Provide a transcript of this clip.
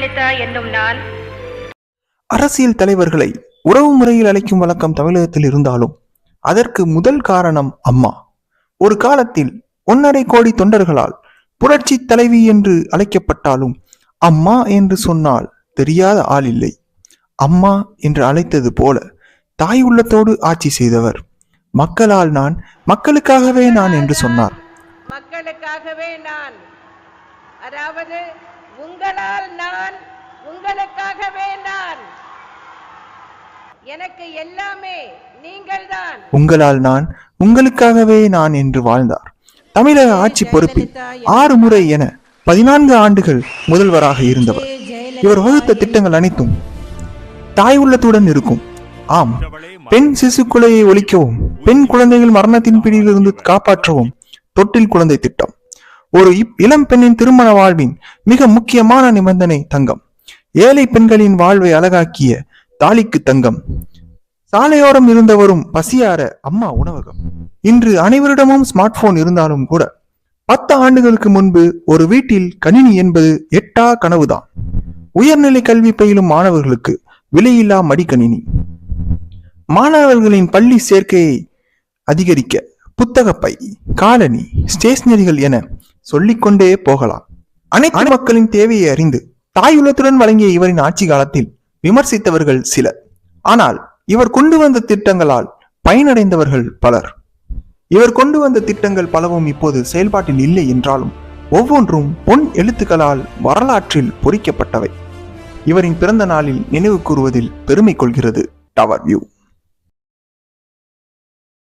ஜெயலலிதா என்னும் நான். அரசியல் தலைவர்களை உறவு முறையில் அழைக்கும் வழக்கம் தமிழகத்தில் இருந்தாலும் அதற்கு முதல் காரணம் அம்மா. ஒரு காலத்தில் ஒன்னரை கோடி தொண்டர்களால் புரட்சி தலைவி என்று அழைக்கப்பட்டாலும் அம்மா என்று சொன்னால் தெரியாத ஆள் இல்லை. அம்மா என்று அழைத்தது போல தாய் உள்ளத்தோடு ஆட்சி செய்தவர். மக்களால் நான் மக்களுக்காகவே நான் என்று சொன்னார். மக்களுக்காகவே நான். அதாவது உங்களால் நான் உங்களுக்காகவே நான். எனக்கு எல்லாமே நீங்கள்தான். உங்களால் நான் உங்களுக்காகவே நான் என்று வாழ்ந்தார். தமிழக ஆட்சி பொறுப்பில் ஆறு முறை என பதினான்கு ஆண்டுகள் முதல்வராக இருந்தவர். இவர் வகுத்த திட்டங்கள் அனைத்தும் தாய் உள்ளத்துடன் இருக்கும். ஆம் பெண் சிசு கொலையை ஒழிக்கவும் பெண் குழந்தைகள் மரணத்தின் பிடியிலிருந்து காப்பாற்றவும் தொட்டில் குழந்தை திட்டம். ஒரு இளம் பெண்ணின் திருமண வாழ்வின் மிக முக்கியமான நிபந்தனை தங்கம். ஏழை பெண்களின் வாழ்வை அழகாக்கிய தாலிக்கு தங்கம். சாலையோரம் இருந்தவரும் பசியார அம்மா உணவகம். இன்று அனைவரிடமும் ஸ்மார்ட் போன் இருந்தாலும் கூட பத்து ஆண்டுகளுக்கு முன்பு ஒரு வீட்டில் கணினி என்பது எட்டா கனவுதான். உயர்நிலை கல்வி பயிலும் மாணவர்களுக்கு விலையில்லா மடிக்கணினி. மாணவர்களின் பள்ளி சேர்க்கையை அதிகரிக்க புத்தகப்பை காலனி ஸ்டேஷனரிகள் என சொல்லிக்கொண்டே போகலாம். அனைத்து மக்களின் தேவையை அறிந்து தாயுள்ளத்துடன் வழங்கிய இவரின் ஆட்சி காலத்தில் விமர்சித்தவர்கள் சிலர். ஆனால் இவர் கொண்டு வந்த திட்டங்களால் பயனடைந்தவர்கள் பலர். இவர் கொண்டு வந்த திட்டங்கள் பலவும் இப்போது செயல்பாட்டில் இல்லை என்றாலும் ஒவ்வொன்றும் பொன் எழுத்துக்களால் வரலாற்றில் பொறிக்கப்பட்டவை. இவரின் பிறந்த நாளில் நினைவு கூறுவதில் பெருமை கொள்கிறது டவர் வியூ